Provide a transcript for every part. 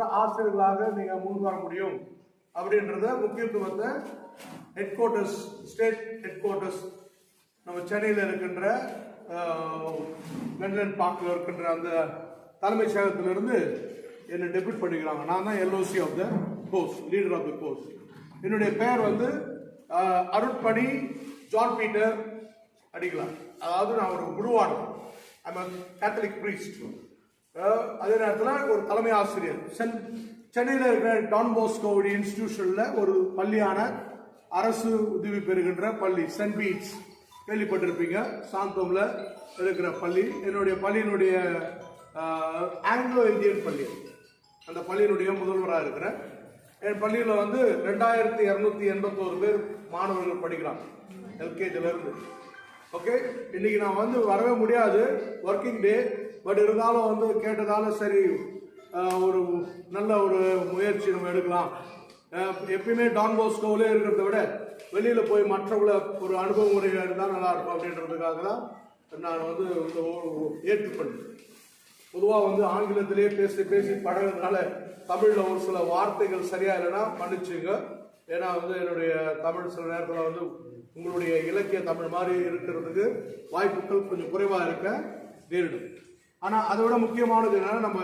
என்ற ஆசிரியர்களாக நீங்க முன் வர முடியும். அப்படின்றத முக்கியத்துவத்தை headquarters state headquarters நம்ம சென்னையில் இருக்கின்ற லண்டன் பார்க்கில் இருக்கின்ற அந்த தலைமைச் செயலகத்திலிருந்து என்னை டெபிட் பண்ணிக்கிறாங்க. நான் தான் LOC of the course leader of the course என்னுடைய பெயர் வந்து அருட்பணி ஜான் பீட்டர் அடிக்கலாம் அதாவது நான் ஒரு குருவான ஐம் கேத்தலிக் பிரீஸ்ட் அதே நேரத்தில் ஒரு தலைமை ஆசிரியர். சென் சென்னையில் இருக்கிற டான் போஸ்கோவுடைய இன்ஸ்டிடியூஷனில் ஒரு பள்ளியான அரசு உதவி பெறுகின்ற பள்ளி சென்ட் பீட்ஸ் கேள்விப்பட்டிருப்பீங்க. சாந்தோமில் இருக்கிற பள்ளி. என்னுடைய பள்ளியினுடைய ஆங்கிலோ இந்தியன் பள்ளி. அந்த பள்ளியினுடைய முதல்வராக இருக்கிறேன். என் பள்ளியில் வந்து ரெண்டாயிரத்தி இரநூத்தி எண்பத்தோரு பேர் மாணவர்கள் படிக்கிறாங்க எல்கேஜிலேருந்து ஓகே? இன்னைக்கு நான் வந்து வரவே முடியாது. ஒர்க்கிங் டே பட் இருந்தாலும் வந்து கேட்டதால சரி ஒரு நல்ல ஒரு முயற்சி நம்ம எடுக்கலாம். எப்பயுமே டான் போஸ்கோவிலே இருக்கிறத விட வெளியில் போய் மற்றவங்கள ஒரு அனுபவ முறையாக இருந்தால் நல்லா இருக்கும் அப்படின்றதுக்காக தான் நான் வந்து இந்த ஏற்றுக்கொண்டேன். பொதுவாக வந்து ஆங்கிலத்திலேயே பேசி பேசி பழகிறதுனால தமிழில் ஒரு சில வார்த்தைகள் சரியா இல்லைன்னா மன்னிச்சுங்க ஏன்னா வந்து என்னுடைய தமிழ் சில நேரத்தில் வந்து உங்களுடைய இலக்கிய தமிழ் மாதிரி இருக்கிறதுக்கு வாய்ப்புகள் கொஞ்சம் குறைவாக இருக்க நேரிடும். ஆனால் அதை விட முக்கியமானது என்னன்னா நம்ம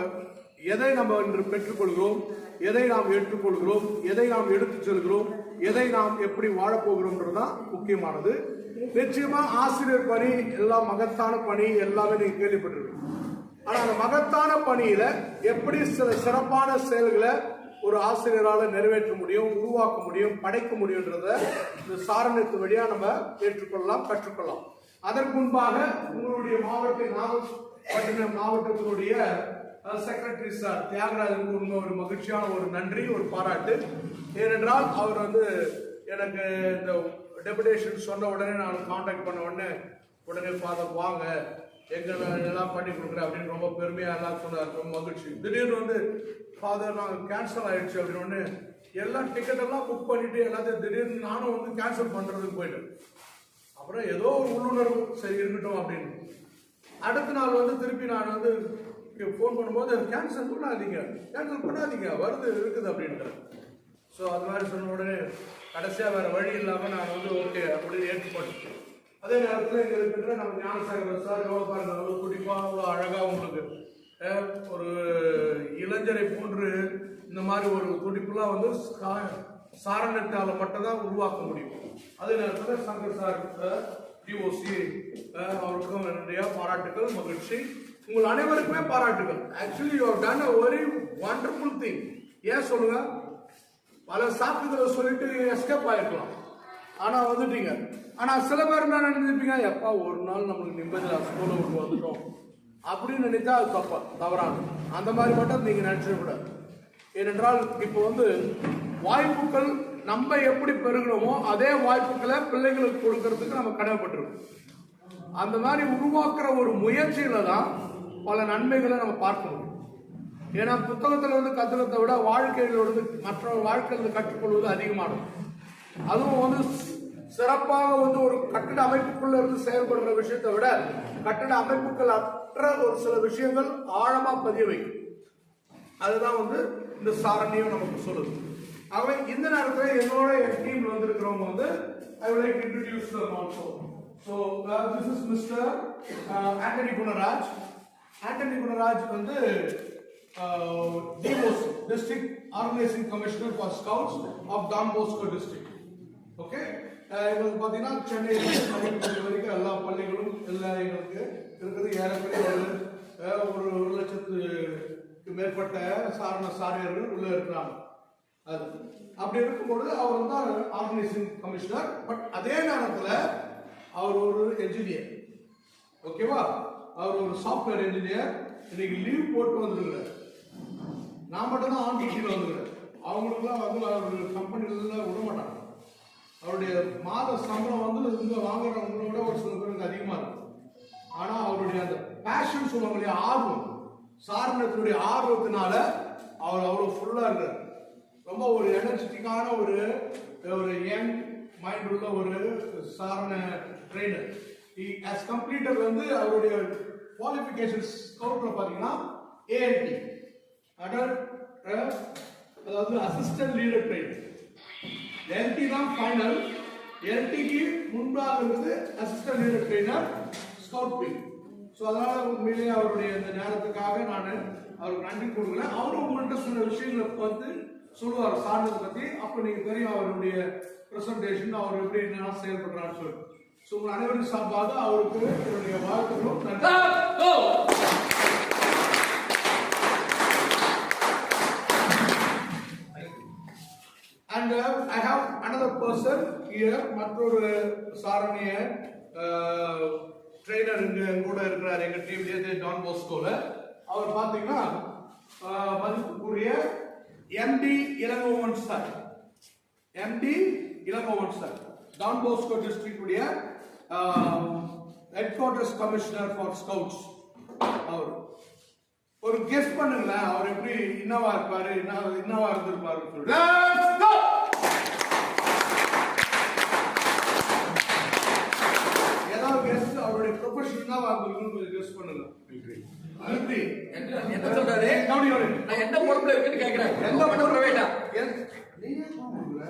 எதை நம்ம இன்று பெற்றுக்கொள்கிறோம் எதை நாம் ஏற்றுக்கொள்கிறோம் எதை நாம் எடுத்துச் செல்கிறோம் எதை நாம் எப்படி வாழப்போகிறோம்ன்றது தான் முக்கியமானது. நிச்சயமா ஆசிரியர் பணி எல்லாம் மகத்தான பணி எல்லாமே நீங்க கேள்விப்பட்டிருக்கீங்க ஆனா அந்த மகத்தான பணியில எப்படி சில சிறப்பான செயல்களை ஒரு ஆசிரியரால் நிறைவேற்ற முடியும் உருவாக்க முடியும் படைக்க முடியும்ன்றத இந்த சாரணத்து வழியா நம்ம ஏற்றுக்கொள்ளலாம் கற்றுக்கொள்ளலாம். அதற்கு முன்பாக உங்களுடைய மாவட்ட பட்டினம் மாவட்டத்தினுடைய செக்ரட்டரி சார் தியாகராஜனுக்கு உண்மை ஒரு மகிழ்ச்சியான ஒரு நன்றி ஒரு பாராட்டு. ஏனென்றால் அவர் வந்து எனக்கு இந்த டெபுடேஷன் சொன்ன உடனே நான் காண்டாக்ட் பண்ண உடனே உடனே ஃபாதர் வாங்க எங்க நான் எல்லாம் பண்ணி கொடுக்குறேன் அப்படின்னு ரொம்ப பெருமையாக எல்லாம் சொன்னார். ரொம்ப மகிழ்ச்சி. திடீர்னு வந்து ஃபாதர் நாங்கள் கேன்சல் ஆயிடுச்சு அப்படின்னு எல்லாம் எல்லா டிக்கெட் எல்லாம் புக் பண்ணிட்டு எல்லாத்தையும் திடீர்னு நானும் வந்து கேன்சல் பண்ணுறதுக்கு போயிட்டேன். அப்புறம் ஏதோ ஒரு உள்ளுணர்வு சரி இருக்கட்டும் அப்படின்னு. அடுத்த நாள் வந்து திருப்பி நான் வந்து ஃபோன் பண்ணும்போது கேன்சல் பண்ணாதீங்க. கேன்சல் பண்ணாதீங்க. வருது இருக்குது அப்படின்ட்டு ஸோ அது மாதிரி சொன்ன உடனே கடைசியாக வேறு வழி இல்லாமல் நான் வந்து ஓகே அப்படின்னு ஏற்றுக்கொண்டேன் அதே நேரத்தில் இங்கே இருக்கின்ற நம்ம ஞானசாகர் சார் எவ்வளோ பாருங்க. அவ்வளோ துடிப்பாக அவ்வளோ அழகாக உங்களுக்கு ஒரு இளைஞரை போன்று இந்த மாதிரி ஒரு துடிப்புலாம் வந்து சா- மட்டும் மட்டும்தான் உருவாக்க முடியும். அதே நேரத்தில் சங்கர் சார் டிஓசி அவருக்கும் நிறைய பாராட்டுகள் மகிழ்ச்சி. உங்கள் அனைவருக்குமே பாராட்டுகள் actually you done a very wonderful thing ஏன் சொல்லுங்க? பல சாக்குகளை சொல்லிட்டு எஸ்கேப் ஆயிருக்கலாம். ஆனா வந்துட்டீங்க. ஆனா சில பேர் என்ன நினைச்சிருப்பீங்க? எப்பா ஒரு நாள் நம்மளுக்கு நிம்மதியா ஸ்கூலை விட்டு வந்துட்டோம். அப்படின்னு நினைத்தா அது தப்பா தவறாங்க அந்த மாதிரி மட்டும் நீங்க நினைச்சிடக்கூடாது. ஏனென்றால் இப்போ வந்து வாய்ப்புகள் நம்ம எப்படி பெறுகிறோமோ அதே வாய்ப்புகளை பிள்ளைகளுக்கு கொடுக்கறதுக்கு நம்ம கடமைப்பட்டிருக்கோம். அந்த மாதிரி உருவாக்குற ஒரு முயற்சியில தான் பல நன்மைகளை நம்ம பார்க்க முடியும். ஏன்னா புத்தகத்துல வந்து கத்துக்கிறத விட வாழ்க்கையில வந்து மற்ற வாழ்க்கையில கற்றுக்கொள்வது அதிகமாகும். அதுவும் வந்து சிறப்பாக வந்து ஒரு கட்டிட அமைப்புக்குள்ள இருந்து செயல்படுற விஷயத்தை விட கட்டிட அமைப்புகள் அற்ற ஒரு சில விஷயங்கள் ஆழமா பதிய வைக்கும். அதுதான் வந்து இந்த சாரணியம் நமக்கு சொல்லுது. அவன் இந்த நேரத்தில் என்னோட என் டீம்ல வந்திருக்கிறவங்க வந்து I would like to introduce them also. So mister this is Antony Uh, வந்து Deimos district organising commissioner for scouts of of Bosco Bosco okay எங்களுக்கு uh, பார்த்தீங்கன்னா சென்னையில் பொறுத்த வரைக்கும் எல்லா பள்ளிகளும் எல்லா எங்களுக்கு இருக்குது ஏறக்குறைய uh, ஒரு ஒரு லட்சத்துக்கு மேற்பட்ட சாரண சாரியர்கள் உள்ள இருக்கிறாங்க. அது. அப்படி இருக்கும்பொழுது அவர் வந்து ஆர்கனைசிங் கமிஷனர் பட் அதே நேரத்தில் அவர் ஒரு என்ஜினியர் ஓகேவா அவர் ஒரு சாஃப்ட்வேர் என்ஜினியர் இன்னைக்கு லீவ் போட்டு வந்துருக்கிறார். நான் மட்டும் தான் ஆன் டியூட்டியில் அவங்களுக்குலாம் வந்து அவர் கம்பெனில விட மாட்டாங்க. அவருடைய மாத சம்பளம் வந்து இங்க வாங்குறவங்களோட ஒரு சில பேருக்கு அதிகமா இருக்கும் ஆனா அவருடைய அந்த பேஷன் சொல்லக்கூடிய ஆர்வம். சாரணத்தினுடைய ஆர்வத்தினால அவர் அவ்வளவு ஃபுல்லா இருக்காரு. ரொம்ப ஒரு எனர்ஜெட்டிக்கான ஒரு ஒரு யங் மைண்ட் உள்ள ஒரு சாரண ட்ரெயினர் ஆஸ் கம்ப்ளீட்டர் வந்து அவருடைய குவாலிஃபிகேஷன்ஸ் கவுண்ட்ல பார்த்தீங்கன்னா ஏஎன்டி அடல்ட் அதாவது அசிஸ்டன்ட் லீடர் ட்ரைனர் எல்டி தான் ஃபைனல் எல்டிக்கு முன்பாக இருக்குது அசிஸ்டன்ட் லீடர் ட்ரெயினர் ஸ்கவுட் பிக் ஸோ அதனால உண்மையிலேயே அவருடைய இந்த நேரத்துக்காக நான் அவருக்கு நன்றி கொடுக்குறேன் அவரும் உங்கள்கிட்ட சொன்ன விஷயங்களை வந்து சொல்லுவார் சார்ந்ததை பத்தி. அப்போ நீங்க தெரியும் அவருடைய பிரசன்டேஷன் அவர் எப்படி என்ன செயல்படுறான்னு சொல்லி ஸோ உங்கள் அனைவரும் சார்பாக அவருக்கு என்னுடைய வாழ்த்துக்களும் நன்றி. Uh, I have another person here, மற்றொரு சாரணிய ட்ரெயினர் இங்க கூட இருக்கிறார் எங்க டீம்லயே டான் போஸ்கோல அவர் பாத்தீங்கன்னா uh, மதிப்புக்குரிய MD Elangovan sir MD Elangovan sir Don Bosco district உடைய headquarters commissioner for scouts அவர் ஒரு கெஸ்ட் பண்ணுங்களேன் அவர் எப்படி என்னவா இருப்பாரு என்ன என்னவா இருந்திருப்பாரு அவருடைய ப்ரொஃபஷன் என்னவா இருந்திருக்குன்னு கொஞ்சம் பண்ணுங்க மிலிட்ரி என்ன சொல்றாரு கவுடி கவுடி நான் எந்த பொறுப்புல இருக்குன்னு கேக்குறேன் எந்த எந்த பொறுப்பு பொறுப்புல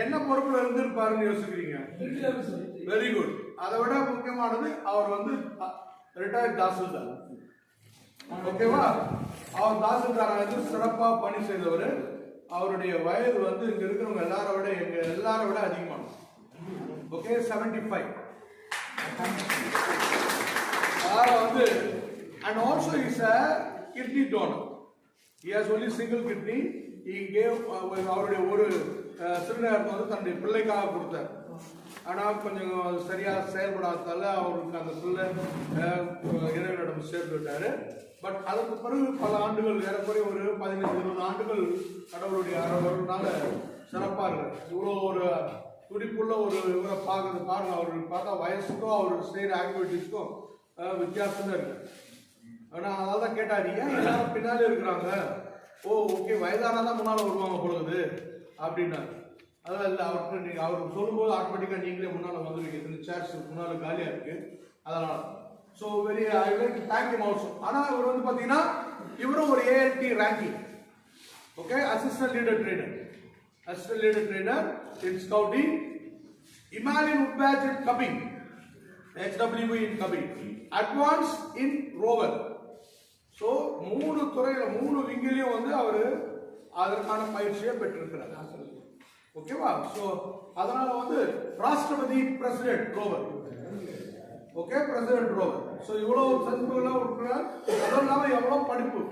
என்ன பொறுப்புல இருந்திருப்பாருன்னு யோசிக்கிறீங்க வெரி குட் அதை விட முக்கியமானது அவர் வந்து ரிட்டையர்ட் தாசில்தார் ஓகேவா அவர் தாசில்தாராக இருந்து சிறப்பா பணி செய்தவர் அவருடைய வயது வந்து இங்க இருக்கிறவங்க எல்லாரோட விட எங்க எல்லாரோட விட அதிகமானது ஓகே செவன்டி ஃபைவ் வந்து and also is a kidney donor he has only single kidney he uh, அவருடைய ஒரு uh, சிறுநேரத்தை வந்து தன்னுடைய பிள்ளைக்காக கொடுத்தார். ஆனால் கொஞ்சம் சரியாக செயல்படாததால அவருக்கு அந்த பிள்ளை uh, இறைவனிடம் சேர்த்து விட்டார். பட் அதுக்கு பிறகு பல ஆண்டுகள் ஏறக்குறைய ஒரு பதினைந்து இருபது ஆண்டுகள் கடவுளுடைய அரவருனால சிறப்பாக இருக்கு. இவ்வளோ ஒரு துடிப்புள்ள ஒரு இவரை பார்க்கறது பாருங்க. அவர்கள் பார்த்தா வயசுக்கும் அவர் செய்கிற ஆக்டிவிட்டிஸ்க்கும் வித்தியாசம் தான் இருக்கு. ஆனால் அதால் தான் கேட்டார் ஏன் எல்லாரும் பின்னாலே இருக்கிறாங்க? ஓ ஓகே வயதானா தான் முன்னால் வருவாங்க பொழுது அப்படின்னாரு. அதெல்லாம் இல்லை அவர்கிட்ட நீங்கள் அவர் சொல்லும்போது ஆட்டோமேட்டிக்காக நீங்களே முன்னால் வந்துருவீங்க இந்த சேர்ஸ் முன்னால் காலியாக இருக்கு. அதனால் so very I like thank you also ஆனால் இவர் வந்து பார்த்தீங்கன்னா இவரும் ஒரு ALT ranking okay assistant leader trainer assistant trainer trainer scouting. Scouting Himalayan wood badge in cubbing HWV in Kabin. Advance in Rover. So மூணு துறையில மூணு விங்கிலையும் வந்து அவர் அதற்கான பயிற்சியை பெற்றிருக்கிறார். ஓகேவா ஸோ அதனால வந்து Rashtrapati president rover okay president rover so இவ்வளோ சந்திப்புகள்லாம் இருக்கிறார் அதுவும் இல்லாமல் எவ்வளோ படிப்பு.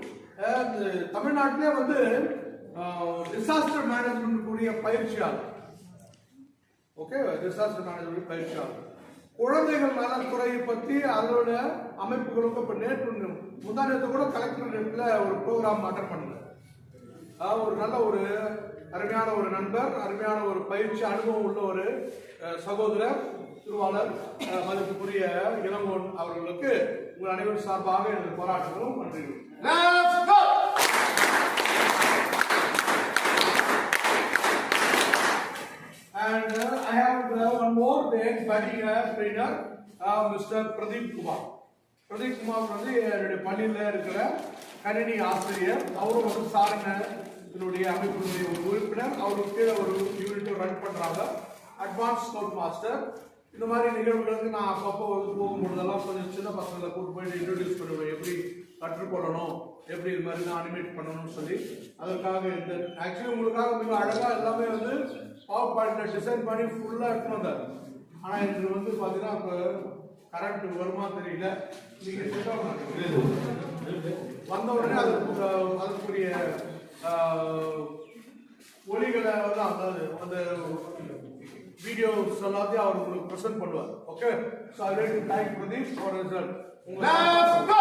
தமிழ்நாட்டிலே வந்து டிசாஸ்டர் மேனேஜ்மெண்ட் உங்களுடைய பயிற்சியாளர். ஓகே டிசாஸ்டர் மேனேஜ்மெண்ட் பயிற்சியாளர். குழந்தைகள் நலத்துறையை பற்றி அதோட அமைப்புகளுக்கு இப்போ நேற்று முந்தானத்தை கூட கலெக்டரேட்ல ஒரு ப்ரோக்ராம் அட்டன் பண்ணல. ஒரு நல்ல ஒரு அருமையான ஒரு நண்பர் அருமையான ஒரு பயிற்சி அனுபவம் உள்ள ஒரு சகோதரர் திருவாளர் மதிப்புக்குரிய இளங்கோன் அவர்களுக்கு உங்கள் அனைவரும் சார்பாக எனது போராட்டங்களும் நன்றி more அப்படின்னா மிஸ்டர் பிரதீப் குமார். பிரதீப் குமார் வந்து என்னுடைய பள்ளியில் இருக்கிற கணினி ஆசிரியர். அவரும் வந்து சாரண இதனுடைய அமைப்பினுடைய ஒரு உறுப்பினர். அவருக்கு ஒரு யூனிட் ரன் பண்ணுறாங்க அட்வான்ஸ் ஸ்கவுட் மாஸ்டர் இந்த மாதிரி நிகழ்வுகளுக்கு நான் அப்பப்போ வந்து போகும்பொழுதெல்லாம் கொஞ்சம் சின்ன பசங்களை கூட்டு போயிட்டு இன்ட்ரடியூஸ் பண்ணுவேன். எப்படி கற்றுக்கொள்ளணும் எப்படி இது மாதிரி நான் அனிமேட் பண்ணணும்னு சொல்லி. அதற்காக இந்த ஆக்சுவலி உங்களுக்காக மிக அழகாக எல்லாமே வந்து பவர் பாயிண்ட்ல டிசைன் பண்ணி ஃபுல்லாக எடுத்துன்னு வந்தார். ஆனா இன்று வந்து பாத்தீங்கன்னா இப்போ கரண்ட் வருமா தெரியல. நீங்க set வந்த உடனே அதுக்கு அதற்குரிய அதுக்குரிய ஒலிகளை வந்து அதாவது அந்த வீடியோஸ் எல்லாத்தையும் அவர் உங்களுக்கு ப்ரெசென்ட் பண்ணுவார். Okay so I thank Pradeep for result Let's go!